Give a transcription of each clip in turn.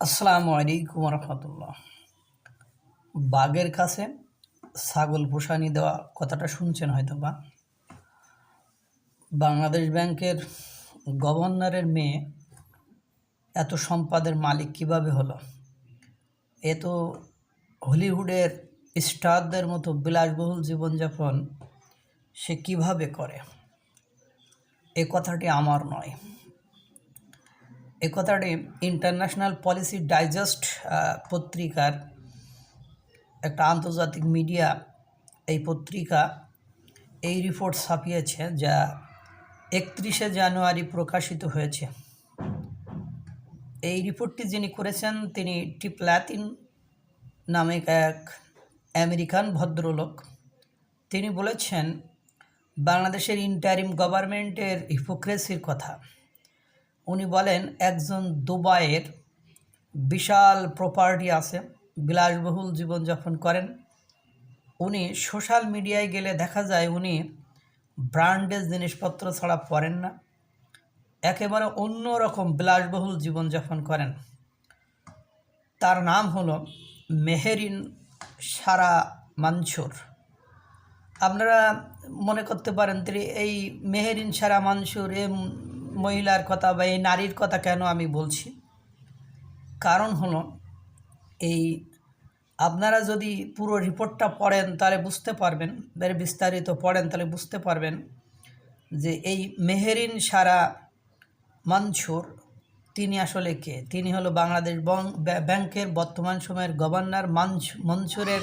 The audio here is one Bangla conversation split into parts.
আসসালামু আলাইকুম রহমতুল্লাহ বাঘের কাছে ছাগল পোষানি দেওয়া কথাটা শুনছেন হয়তো বা বাংলাদেশ ব্যাংকের গভর্নরের মেয়ে এত সম্পদের মালিক কীভাবে হলো? এ তো হলিউডের স্টারদের মতো বিলাসবহুল জীবনযাপন সে কীভাবে করে? এ কথাটি আমার নয়। এ কথাটি ইন্টারন্যাশনাল পলিসি ডাইজেস্ট পত্রিকার একটা আন্তর্জাতিক মিডিয়া এই পত্রিকা এই রিপোর্ট ছাপিয়েছে যা একত্রিশে জানুয়ারি প্রকাশিত হয়েছে। এই রিপোর্টটি যিনি করেছেন, তিনি টিপ ল্যাতিন নামে এক আমেরিকান ভদ্রলোক। তিনি বলেছেন, বাংলাদেশের ইন্টারিম গভর্নমেন্টের হিপোক্রেসির কথা। উনি বলেন, একজন দুবাইয়ের বিশাল প্রপার্টি আছে, বিলাসবহুল জীবনযাপন করেন। উনি সোশ্যাল মিডিয়ায় গেলে দেখা যায় উনি ব্র্যান্ডের জিনিসপত্র ছাড়া পরেন না। একেবারে অন্য রকম বিলাসবহুল জীবনযাপন করেন। তার নাম হলো মেহেরিন সারা মানসুর। আপনারা মনে করতে পারেন, তিনি এই মেহেরিন সারা মানসুর এ মহিলার কথা বা এই নারীর কথা কেন আমি বলছি? কারণ হলো, এই আপনারা যদি পুরো রিপোর্টটা পড়েন, তাহলে বুঝতে পারবেন, এর বিস্তারিত পড়েন, তাহলে বুঝতে পারবেন যে এই মেহেরিন সারা মনসুর, তিনি আসলে কে? তিনি হলো বাংলাদেশ ব্যাংকের বর্তমান সময়ের গভর্নর মঞ্চ মনসুরের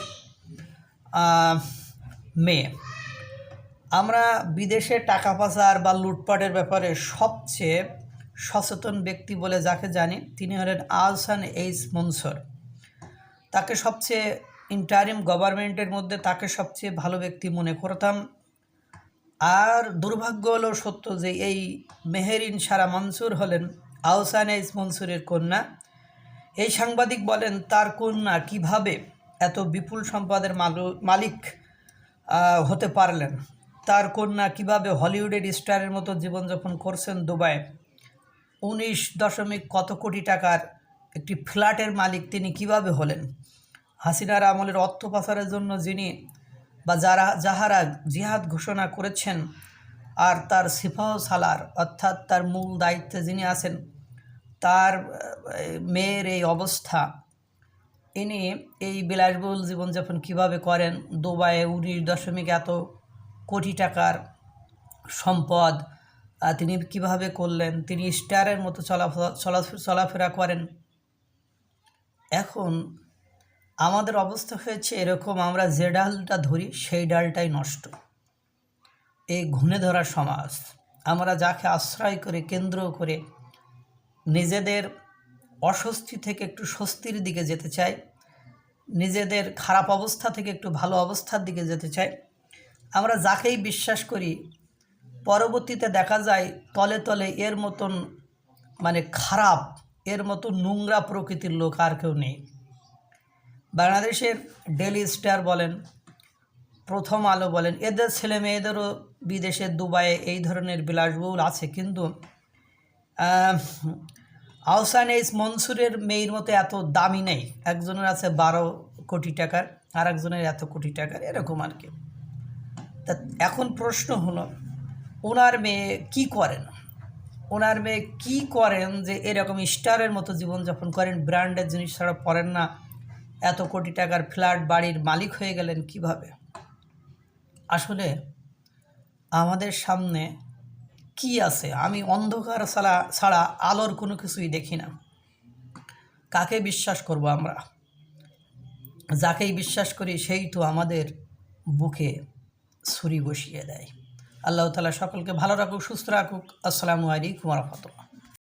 মেয়ে। আমরা বিদেশে টাকা পাচার বা লুটপাটের ব্যাপারে সবচেয়ে সচেতন ব্যক্তি বলে যাকে জানি, তিনি হলেন আহসান এইস মনসুর। তাকে সবচেয়ে ইন্টারিম গভর্নমেন্টের মধ্যে তাকে সবচেয়ে ভালো ব্যক্তি মনে করতাম। আর দুর্ভাগ্য হলো সত্য যে এই মেহেরিন সারা মনসুর হলেন আহসান এইস মনসুরের কন্যা। এই সাংবাদিক বলেন, তার কন্যা কীভাবে এত বিপুল সম্পদের মালিক হতে পারলেন? তার কন্যা কীভাবে হলিউডের স্টারের মতো জীবনযাপন করছেন দুবাই উনিশ দশমিক কত কোটি টাকার একটি ফ্ল্যাটের মালিক তিনি কীভাবে হলেন? হাসিনার আমলের অর্থ পাচারের জন্য যিনি বা যারা, যাহারা জিহাদ ঘোষণা করেছেন আর তার সিফাহ সালার অর্থাৎ তার মূল দায়িত্বে যিনি আছেন, তার মেয়ের এই অবস্থা, ইনি এই বিলাসবহুল জীবনযাপন কীভাবে করেন? দুবাইয়ে উনিশ দশমিক এত কোটি টাকার সম্পদ তিনি কীভাবে করলেন, তিনি স্টারের মতো চলা, চলাফেরা করেন। এখন আমাদের অবস্থা হয়েছে এরকম, আমরা যে ডালটা ধরি সেই ডালটাই নষ্ট। এই ঘুণে ধরা সমাজ, আমরা যাকে আশ্রয় করে, কেন্দ্র করে নিজেদের অস্বস্তি থেকে একটু স্বস্তির দিকে যেতে চাই, নিজেদের খারাপ অবস্থা থেকে একটু ভালো অবস্থার দিকে যেতে চাই আমরা যাকেই বিশ্বাস করি, পরবর্তীতে দেখা যায় তলে তলে এর মতন মানে খারাপ, এর মতো নোংরা প্রকৃতির লোক আর কেউ নেই। বাংলাদেশের ডেলি স্টার বলেন, প্রথম আলো বলেন, এদের ছেলে মেয়েদেরও বিদেশের দুবাইয়ে এই ধরনের বিলাসবহুল আছে, কিন্তু আহসান এইস মনসুরের মেয়ের মতো এত দামি নেই। একজনের আছে বারো কোটি টাকার আর একজনের এত কোটি টাকার, এরকম আর কি। তা এখন প্রশ্ন হলো, ওনার মেয়ে কি করেন? ওনার মেয়ে কি করেন যে এরকম স্টারের মতো জীবনযাপন করেন? ব্র্যান্ডের জিনিস ছাড়া পড়েন না। এত কোটি টাকার ফ্ল্যাট, বাড়ির মালিক হয়ে গেলেন কীভাবে? আসলে আমাদের সামনে কি আছে? আমি অন্ধকার ছাড়া ছাড়া আলোর কোনো কিছুই দেখি না। কাকে বিশ্বাস করব আমরা? যাকেই বিশ্বাস করি সেই তো আমাদের বুকে ছুরি বসিয়ে দেয়। আল্লাহ তালা সকলকে ভালো রাখুক সুস্থ রাখুক। আসসালামু আলাইকুম রহমতুল্লাহ।